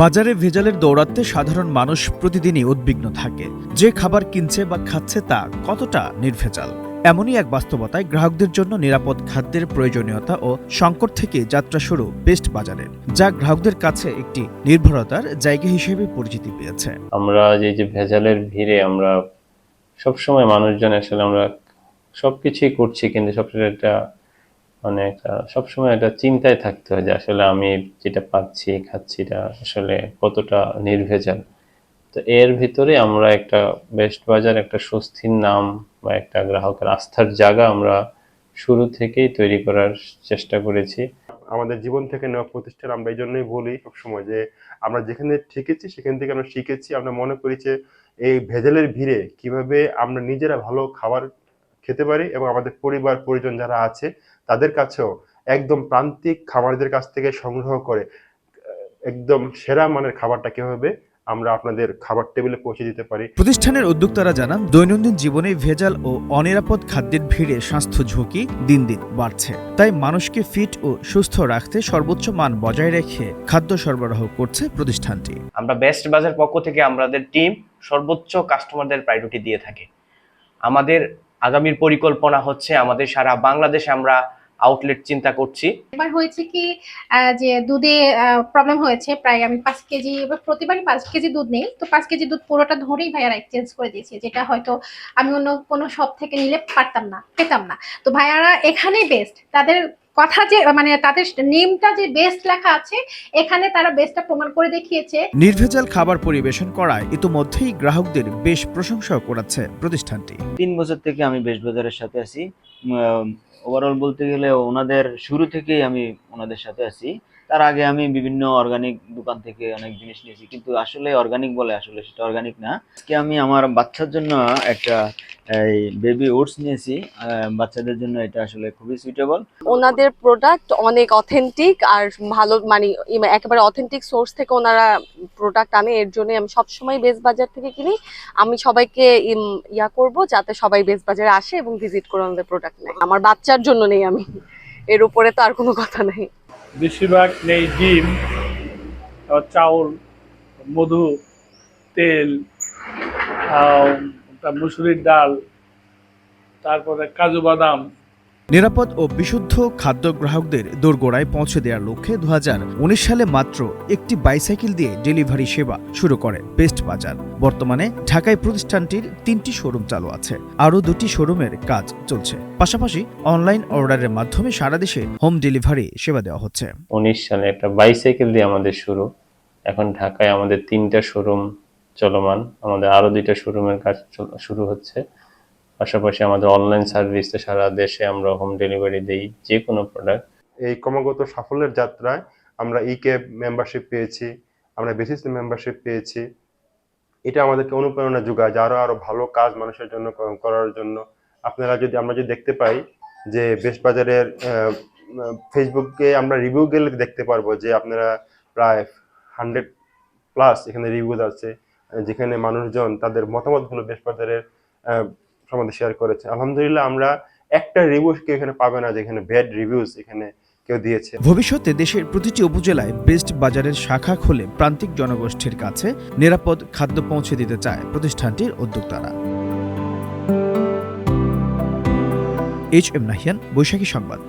বাজারে ভেজালের দৌরাত্মে সাধারণ মানুষ প্রতিদিনই উদ্বিগ্ন থাকে। যে খাবার কিনছে বা খাচ্ছে তা কতটা নির্ভেজাল? এমনই এক বাস্তবতায় গ্রাহকদের জন্য নিরাপদ খাদ্যের প্রয়োজনীয়তা ও সংকট থেকে যাত্রা শুরু বেস্ট বাজারের যা গ্রাহকদের কাছে একটি নির্ভরতার জায়গা হিসেবে পরিচিতি পেয়েছে। আমরা যে যে ভেজালের ভিড়ে আমরা সবসময় মানুষজন আসলে আমরা সবকিছুই করছি কিন্তু সবসময় একটা মানে একটা সবসময় একটা চিন্তায় থাকতে হয় যে আসলে আমি যেটা পাচ্ছি খাচ্ছি এটা আসলে কতটা নির্ভেজাল। তো এর ভিতরে আমরা একটা বেস্ট বাজার, একটা স্বস্তির নাম বা একটা গ্রাহকের আস্থার জায়গা আমরা শুরু থেকেই তৈরি করার চেষ্টা করেছি। আমাদের জীবন থেকে নেওয়া প্রতিষ্ঠান আমরা এই জন্যই বলি সবসময় যে আমরা যেখানে শিখেছি সেখান থেকে আমরা শিখেছি, আমরা মনে করি যে এই ভেজালের ভিড়ে কীভাবে আমরা নিজেরা ভালো খাবার খেতে পারি এবং আমাদের পরিবার, পরিজন যারা আছে তাদের কাছেও একদম প্রান্তিক খাবারদের কাছ থেকে সংগ্রহ করে একদম সেরা মানের খাবারটা কীভাবে আমরা আপনাদের খাবার টেবিলে পৌঁছে দিতে পারি। প্রতিষ্ঠানের উদ্যোক্তারা জানান দৈনন্দিন জীবনে ভেজাল ও অনিরাপদ খাদ্যের ভিড়ে স্বাস্থ্য ঝুঁকি দিন দিন বাড়ছে। তাই মানুষকে ফিট ও সুস্থ রাখতে সর্বোচ্চ মান বজায় রেখে খাদ্য সরবরাহ করছে প্রতিষ্ঠানটি। আমরা বেস্ট বাজার পক্ষ থেকে আমাদের টিম সর্বোচ্চ কাস্টমারদের প্রায়োরিটি দিয়ে থাকে। আমাদের আগামীর পরিকল্পনা হচ্ছে আমাদের সারা বাংলাদেশে আমরা আউটলেট চিন্তা করছি। এবার হয়েছে কি যে দুধে প্রবলেম হয়েছে, প্রায় আমি পাঁচ কেজি, এবার প্রতিবারই পাঁচ কেজি দুধ নেই। তো পাঁচ কেজি দুধ পুরোটা ধরেই ভাইয়ারা এক্সচেঞ্জ করে দিয়েছে, যেটা হয়তো আমি অন্য কোনো শপ থেকে নিলে পারতাম না, পেতাম না। তো ভাইয়ারা এখানেই বেস্ট তাদের কথা যে মানে তাদের নেমটা যে বেস্ট লেখা আছে এখানে তারা বেস্টটা প্রমাণ করে দেখিয়েছে। নির্ভেজাল খাবার পরিবেশন করায় ইতোমধ্যেই গ্রাহকদের বেশ প্রশংসাও করাচ্ছে প্রতিষ্ঠানটি। তিন বছর থেকে আমি বেশ বাজারের সাথে আছি। ওভারঅল বলতে গেলে ওনাদের শুরু থেকেই আমি ওনাদের সাথে আছি। তার আগে আমি বিভিন্ন অর্গানিক দোকান থেকে অনেক জিনিস নিয়েছি। কিন্তু আসলে অর্গানিক বলে আসলে সেটা অর্গানিক না। আজকে আমি আমার বাচ্চার জন্য একটা, এই বেবি ওটস নিয়েছি। বাচ্চাদের জন্য এটা আসলে খুবই সুইটেবল ওনাদের প্রোডাক্ট অনেক অথেন্টিক আর ভালো মানে একেবারে অথেন্টিক সোর্স থেকে ওনারা প্রোডাক্ট আনে। এর জন্য আমি সবসময় বেস বাজার থেকে কিনি। আমি সবাইকে ইয়া করব যাতে সবাই বেস বাজারে আসে এবং ভিজিট করে ওনাদের প্রোডাক্ট নেয়। আমার বাচ্চার জন্য নেই আমি। এর উপরে তো আর কোনো কথা নেই। বেশিরভাগ নেই ডিম চাউল মধু তেল মুসুরির ডাল তারপরে কাজু বাদাম। নিরাপদ ও বিশুদ্ধ খাদ্য গ্রাহকদের দোরগোড়ায় পৌঁছে দেওয়ার লক্ষ্যে দু সালে মাত্র একটি বাইসাইকেল দিয়ে ডেলিভারি সেবা শুরু করে বেস্ট বাজার। বর্তমানে ঢাকায় প্রতিষ্ঠানটির তিনটি শোরুম চালু আছে। আরও দুটি শোরুমের কাজ চলছে। পাশাপাশি অনলাইন অর্ডারের মাধ্যমে সারা দেশে হোম ডেলিভারি সেবা দেওয়া হচ্ছে। উনিশ সালে একটা বাইসাইকেল দিয়ে আমাদের শুরু। এখন ঢাকায় আমাদের তিনটা শোরুম চলমান। আমাদের আরও দুইটা শোরুমের কাজ শুরু হচ্ছে। পাশাপাশি আমাদের অনলাইন সার্ভিসে সারা দেশে আমরা হোম ডেলিভারি দেই যে কোনো প্রোডাক্ট এই ক্রমাগত সাফল্যের যাত্রায় আমরা ই ক্যাব মেম্বারশিপ পেয়েছি, আমরা বেসিস মেম্বারশিপ পেয়েছি। এটা আমাদেরকে অনুপ্রেরণা যোগায় যে আরও আরও ভালো কাজ মানুষের জন্য করার জন্য। আপনারা যদি, আমরা যদি দেখতে পাই যে বেস্ট বাজারের ফেসবুকে আমরা রিভিউ গেলে দেখতে পারব যে আপনারা প্রায় হান্ড্রেড প্লাস এখানে রিভিউ আছে, যেখানে মানুষজন তাদের মতামতগুলো বেস্ট বাজারের সম্বন্ধে শেয়ার করেছে। আলহামদুলিল্লাহ, আমরা একটা রিভিউ কেউ এখানে পাবে না, যেখানে ব্যাড রিভিউজ এখানে কেউ দিয়েছে। ভবিষ্যতে দেশের প্রতিটি উপজেলায় বেস্ট বাজারের শাখা খুলে প্রান্তিক জনগোষ্ঠীর কাছে নিরাপদ খাদ্য পৌঁছে দিতে চায় প্রতিষ্ঠানটির উদ্যোক্তারা। এইচ এম নাহিয়ান বৈশাখী সংবাদ।